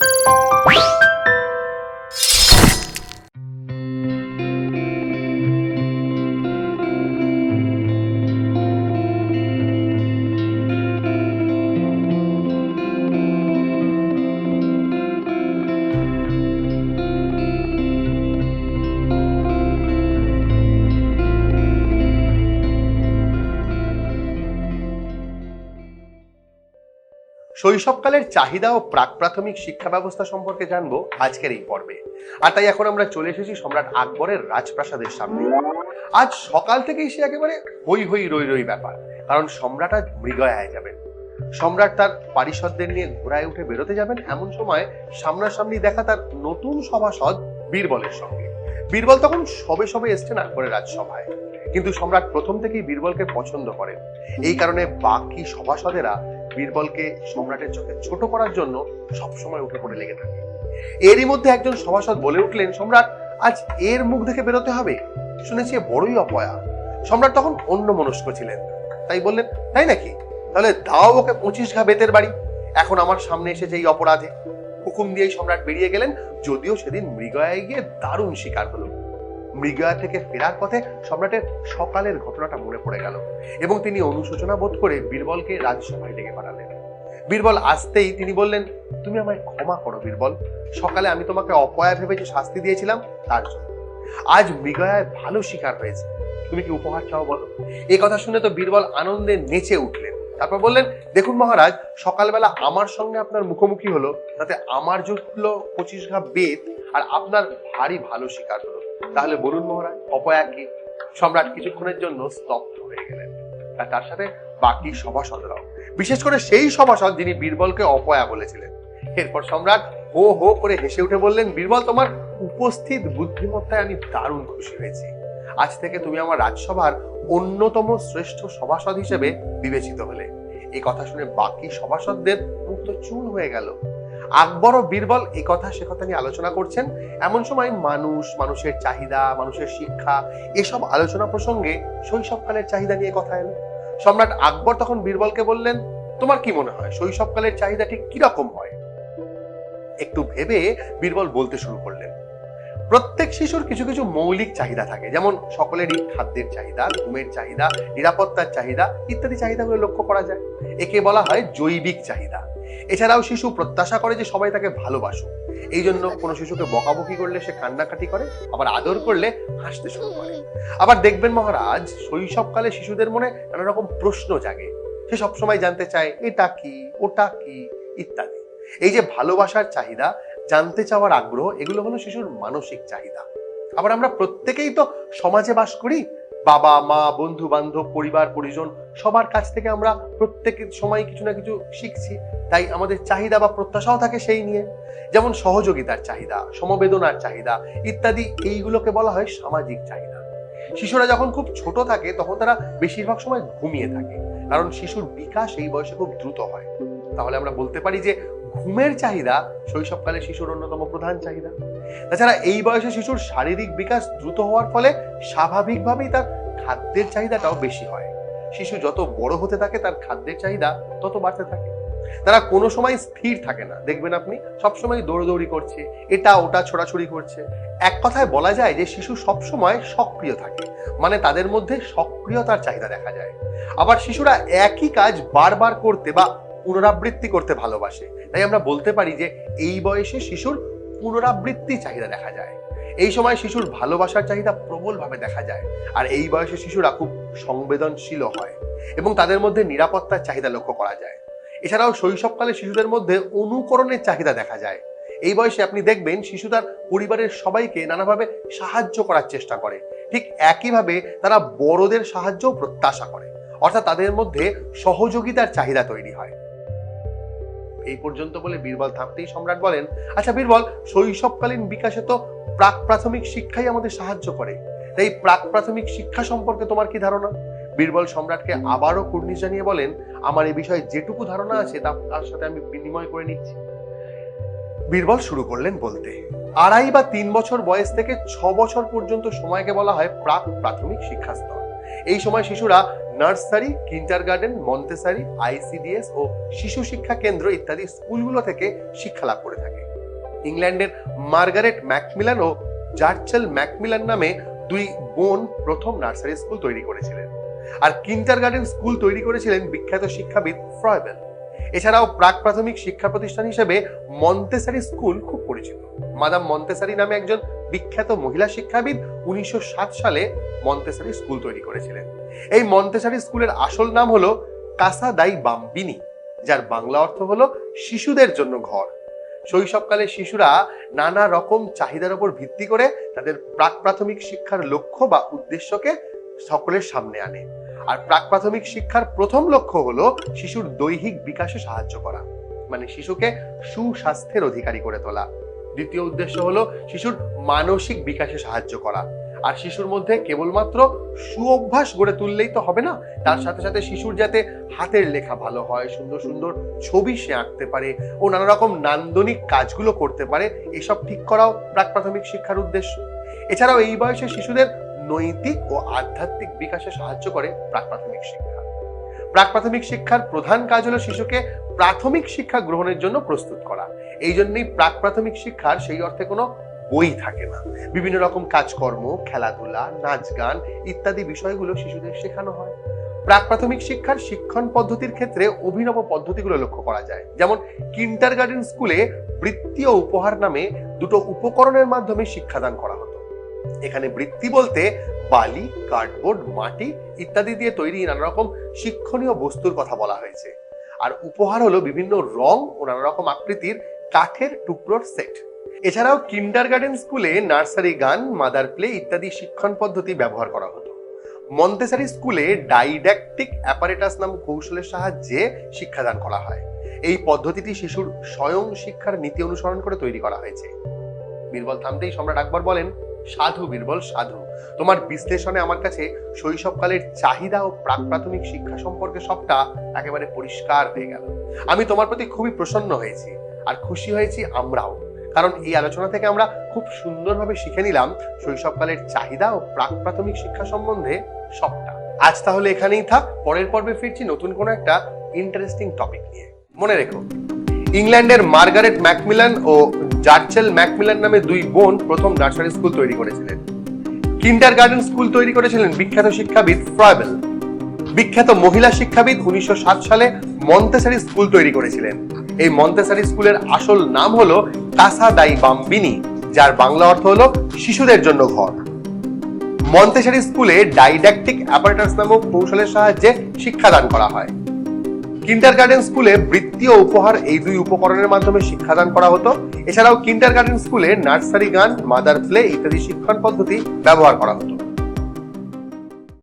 Bye. শৈশবকালের চাহিদা ও প্রাক প্রাথমিক শিক্ষা ব্যবস্থা সম্পর্কে জানব আজকের এই পর্বে। আর তাই এখন আমরা চলে এসেছি সম্রাট আকবরের রাজপ্রাসাদের সামনে। আজ সকাল থেকেই সে একেবারে হই হই রই রই ব্যাপার, কারণ সম্রাট আজ মৃগয়ায় যাবেন। সম্রাট তার পারিষদদের নিয়ে ঘোড়ায় উঠে বেরোতে যাবেন এমন সময় সামনাসামনি দেখা তার নতুন সভাসদ বীরবলের সঙ্গে। বীরবল তখন সবে সবে এসছেন আকবরের রাজসভায়, কিন্তু সম্রাট প্রথম থেকেই বীরবলকে পছন্দ করেন। এই কারণে বাকি সভাসদেরা বীরবলকে সম্রাটের চোখে ছোট করার জন্য সবসময় উঠে পড়ে লেগে থাকে। এরই মধ্যে একজন সভাসদ বলে উঠলেন, সম্রাট, আজ এর মুখ দেখে বেরোতে হবে? শুনেছি বড়ই অপয়া। সম্রাট তখন অন্য মনস্ক ছিলেন। তাই বললেন, তাই নাকি? তাহলে দাও ওকে পঁচিশ ঘা বেতের বাড়ি। এখন আমার সামনে এসেছে এই অপরাধে। হুকুম দিয়েই সম্রাট বেরিয়ে গেলেন, যদিও সেদিন মৃগয়ায় গিয়ে দারুণ শিকার হলো। মৃগয়া থেকে ফেরার পথে সম্রাটের সকালের ঘটনাটা মনে পড়ে গেল এবং তিনি অনুশোচনা বোধ করে বীরবলকে রাজসভায় ডেকে পাঠালেন। বীরবল আসতেই তিনি বললেন, তুমি আমায় ক্ষমা করো বীরবল। সকালে আমি তোমাকে অপয়া ভেবে যে শাস্তি দিয়েছিলাম, তার জন্য। আজ মৃগয়ায় ভালো শিকার হয়েছে। তুমি কি উপহার চাও বলো? এই কথা শুনে তো বীরবল আনন্দে নেচে উঠলেন। তারপর বললেন, দেখুন মহারাজ, সকালবেলা আমার সঙ্গে আপনার মুখোমুখি হলো। তাতে আমার জুটলো পঁচিশ ঘা বেত আর আপনার ভারী ভালো শিকার হলো। তাহলে বলুন মহারাজ, অপয়া কি সম্রাট কিছুক্ষণের জন্য স্তব্ধ হয়ে গেলেন। আর তার সাথে বাকি সভাসদরাও। বিশেষ করে সেই সভাসদ যিনি বীরবলকে অপয়া বলেছিলেন। এরপর সম্রাট হো হো করে হেসে উঠে বললেন, বীরবল, তোমার উপস্থিত বুদ্ধিমত্তায় আমি দারুণ খুশি হয়েছি। আজ থেকে তুমি আমার রাজসভার অন্যতম শ্রেষ্ঠ সভাসদ হিসেবে বিবেচিত হলে। এই কথা শুনে বাকি সভাসদদের মুখ তো চুল হয়ে গেল। আকবর ও বীরবল এই কথা, সে কথা নিয়ে আলোচনা করছেন। এমন সময় মানুষ, মানুষের চাহিদা, মানুষের শিক্ষা, এসব আলোচনা প্রসঙ্গে শৈশবকালের চাহিদা নিয়ে কথা এলো। সম্রাট আকবর তখন বীরবলকে বললেন, তোমার কি মনে হয় শৈশবকালের চাহিদা ঠিক কীরকম হয়? একটু ভেবে বীরবল বলতে শুরু করলেন, প্রত্যেক শিশুর কিছু কিছু মৌলিক চাহিদা থাকে, যেমন সকলেরই খাদ্যের চাহিদা, ঘুমের চাহিদা, নিরাপত্তার চাহিদা, ইত্যাদি চাহিদাগুলো লক্ষ্য করা যায়। একে বলা হয় জৈবিক চাহিদা। এছাড়াও শিশু প্রত্যাশা করে যে সবাই তাকে ভালোবাসুক। এই জন্য কোনো শিশুকে বকাবকি করলে সে কান্নাকাটি করে আবার আদর করলে হাসতে শুরু করে। আবার দেখবেন মহারাজ শৈশবকালে শিশুদের মনে নানা রকম প্রশ্ন জাগে। সে সবসময় জানতে চায় এটা কি? ওটা কি? ইত্যাদি। এই যে ভালোবাসার চাহিদা জানতে চাওয়ার আগ্রহ এগুলো হলো শিশুর মানসিক চাহিদা। আবার আমরা প্রত্যেকেই তো সমাজে বাস করি বাবা, মা, বন্ধু বান্ধব, পরিবার, পরিজন, সবার কাছ থেকে আমরা প্রত্যেকের সময় কিছু না কিছু শিখছি। তাই আমাদের চাহিদা বা প্রত্যাশাও থাকে সেই নিয়ে। যেমন সহযোগিতার চাহিদা, সমবেদনার চাহিদা ইত্যাদি, এইগুলোকে বলা হয় সামাজিক চাহিদা। শিশুরা যখন খুব ছোট থাকে, তখন তারা বেশিরভাগ সময় ঘুমিয়ে থাকে। কারণ শিশুর বিকাশ এই বয়সে খুব দ্রুত হয়। তাহলে আমরা বলতে পারি যে ঘুমের চাহিদা শৈশবকালে শিশুর অন্যতম প্রধান চাহিদা। তাছাড়া এই বয়সে শিশুর শারীরিক বিকাশ দ্রুত হওয়ার ফলে স্বাভাবিকভাবেই তার খাদ্যের চাহিদাটাও বেশি হয়। শিশু যত বড় হতে থাকে, তার খাদ্যের চাহিদা তত বাড়তে থাকে। তারা কোনো সময় স্থির থাকে না। দেখবেন আপনি, সবসময় দৌড়দৌড়ি করছে, এটা ওটা ছোড়াছুড়ি করছে। এক কথায় বলা যায় যে, শিশু সবসময় সক্রিয় থাকে। মানে তাদের মধ্যে সক্রিয়তার চাহিদা দেখা যায়। আবার শিশুরা একই কাজ বারবার করতে বা পুনরাবৃত্তি করতে ভালোবাসে। তাই আমরা বলতে পারি যে, এই বয়সে শিশুর পুনরাবৃত্তি চাহিদা দেখা যায়। এই সময় শিশুর ভালোবাসার চাহিদা প্রবলভাবে দেখা যায়। আর এই বয়সে শিশুরা খুব সংবেদনশীল হয় এবং তাদের মধ্যে নিরাপত্তার চাহিদা লক্ষ্য করা যায়। এছাড়াও শৈশবকালে শিশুদের মধ্যে অনুকরণের চাহিদা দেখা যায়। এই বয়সে আপনি দেখবেন শিশু তার পরিবারের সবাইকে নানাভাবে সাহায্য করার চেষ্টা করে। ঠিক একইভাবে তারা বড়দের সাহায্য প্রত্যাশা করে। অর্থাৎ তাদের মধ্যে সহযোগিতার চাহিদা তৈরি হয়। এই পর্যন্ত বলে বীরবল থামতেই সম্রাট বলেন আচ্ছা বীরবল, শৈশবকালীন বিকাশে তো প্রাক প্রাথমিক শিক্ষাই আমাদের সাহায্য করে। তাই প্রাক প্রাথমিক শিক্ষা সম্পর্কে তোমার কি ধারণা? বীরবল সম্রাটকে আবারও কুর্নিশ জানিয়ে বলেন, আমার এই বিষয়ে যেটুকু ধারণা আছে, তা তার সাথে আমি বিনিময় করে নিচ্ছি। বীরবল শুরু করলেন বলতে, আড়াই বা তিন বছর বয়স থেকে ছ বছর পর্যন্ত সময়কে বলা হয় প্রাক প্রাথমিক শিক্ষা স্তর এই সময় শিশুরা nursery kindergarten Montessori ICDS ও শিশু শিক্ষা কেন্দ্র ইত্যাদি স্কুলগুলো থেকে শিক্ষা লাভ করে থাকে। ইংল্যান্ডের মার্গারেট ম্যাকমিলান ও জার্চেল ম্যাকমিলান নামে দুই বোন প্রথম নার্সারি স্কুল তৈরি করেছিলেন। আর কিন্টার গার্ডেন স্কুল তৈরি করেছিলেন বিখ্যাত শিক্ষাবিদ ফ্রয়েবেল। এছাড়াও প্রাক প্রাথমিক শিক্ষা প্রতিষ্ঠান হিসেবে মন্তেসারি স্কুল খুব পরিচিত। মাদাম মন্তেসারি নামে একজন বিখ্যাত মহিলা শিক্ষাবিদ উনিশশো সাত সালে মন্তেসারি স্কুল তৈরি করেছিলেন। এই মন্তেসারি স্কুলের আসল নাম হলো কাসা দাই বাম্বিনি, যার বাংলা অর্থ হলো শিশুদের জন্য ঘর। শৈশবকালে শিশুরা নানা রকম চাহিদার উপর ভিত্তি করে তাদের প্রাক প্রাথমিক শিক্ষার লক্ষ্য বা উদ্দেশ্যকে সকলের সামনে আনে। আর প্রাক প্রাথমিক শিক্ষার প্রথম লক্ষ্য হলো শিশুর দৈহিক বিকাশে সাহায্য করা মানে শিশুকে সুস্বাস্থ্যের অধিকারী করে তোলা। দ্বিতীয় উদ্দেশ্য হলো শিশুর মানসিক বিকাশে সাহায্য করা আর শিশুর মধ্যে কেবলমাত্র সুঅভ্যাস গড়ে তুললেই তো হবে না? তার সাথে সাথে শিশুর যাতে হাতের লেখা ভালো হয়, সুন্দর সুন্দর ছবি সে আঁকতে পারে ও নানা রকম নান্দনিক কাজগুলো করতে পারে, এসব ঠিক করাও প্রাক প্রাথমিক শিক্ষার উদ্দেশ্য। এছাড়াও এই বয়সে শিশুদের নৈতিক ও আধ্যাত্মিক বিকাশে সাহায্য করে প্রাক প্রাথমিক শিক্ষা। প্রাক প্রাথমিক শিক্ষার প্রধান কাজ হলো শিশুকে প্রাথমিক শিক্ষা গ্রহণের জন্য প্রস্তুত করা। এই জন্যই প্রাক প্রাথমিক শিক্ষার সেই অর্থে কোনো বই থাকে না। বিভিন্ন রকম কাজকর্ম, খেলাধুলা নাচ গান ইত্যাদি বিষয়গুলো শিশুদের শেখানো হয়। প্রাক প্রাথমিক শিক্ষার শিক্ষণ পদ্ধতির ক্ষেত্রে অভিনব পদ্ধতিগুলো লক্ষ্য করা যায়। যেমন কিন্টার গার্ডেন স্কুলে বৃত্তি ও উপহার নামে দুটো উপকরণের মাধ্যমে শিক্ষাদান করা হতো। এখানে বৃত্তি বলতে বালি, কার্ডবোর্ড, মাটি ইত্যাদি দিয়ে তৈরি নানা রকম শিক্ষণীয় বস্তুর কথা বলা হয়েছে। আর উপহার হলো বিভিন্ন রং ও নানা রকম আকৃতির কাঠের টুকরোর সেট। এছাড়াও কিন্ডার গার্ডেন স্কুলে নার্সারি গান মাদার প্লে ইত্যাদি শিক্ষণ পদ্ধতি ব্যবহার করা হতো। মন্তেসারি স্কুলে ডাইডাকটিক অ্যাপারেটাস নাম কৌশলের সাহায্যে শিক্ষাদান করা হয়। এই পদ্ধতিটি শিশুর স্বয়ং শিক্ষার নীতি অনুসরণ করে তৈরি করা হয়েছে। বীরবল থামতেই সম্রাট আকবর বলেন, সাধু বীরবল, সাধু। তোমার বিশ্লেষণে আমার কাছে শৈশবকালের চাহিদা ও প্রাক প্রাথমিক শিক্ষা সম্পর্কে সবটা একেবারে পরিষ্কার হয়ে গেল। আমি তোমার প্রতি খুবই প্রসন্ন হয়েছি, আর খুশি হয়েছি আমরাও। কারণ এই আলোচনা থেকে আমরা খুব সুন্দরভাবে শিখে নিলাম শৈশবকালের চাহিদা ও প্রাক প্রাথমিক শিক্ষা সম্বন্ধে সবটা। আজ তাহলে এখানেই থাক, পরের পর্বে ফিরছি নতুন কোনো একটা ইন্টারেস্টিং টপিক নিয়ে। মনে রেখো, ইংল্যান্ডের মার্গারেট ম্যাকমিলান ও জার্চেল ম্যাকমিলান নামে দুই বোন প্রথম নার্সারি স্কুল তৈরি করেছিলেন। কিন্ডার গার্ডেন স্কুল তৈরি করেছিলেন বিখ্যাত শিক্ষাবিদ ফ্রয়েবেল। বিখ্যাত মহিলা শিক্ষাবিদ উনিশশো সাত সালে মন্তেসারি স্কুল তৈরি করেছিলেন। এই মন্তেসারি স্কুলের আসল নাম হলো কাসা দাই বাম্বিনি, যার বাংলা অর্থ হলো শিশুদের জন্য ঘর। মন্তেসারি স্কুলে ডাইডাকটিক অ্যাপারেটাস নামক কৌশলের সাহায্যে শিক্ষাদান করা হয়। কিন্টার গার্ডেন স্কুলে বৃত্তি ও উপহার এই দুই উপকরণের মাধ্যমে শিক্ষাদান করা হতো। এছাড়াও কিন্টার গার্ডেন স্কুলে নার্সারি গান, মাদার প্লে ইত্যাদি শিক্ষণ পদ্ধতি ব্যবহার করা হতো।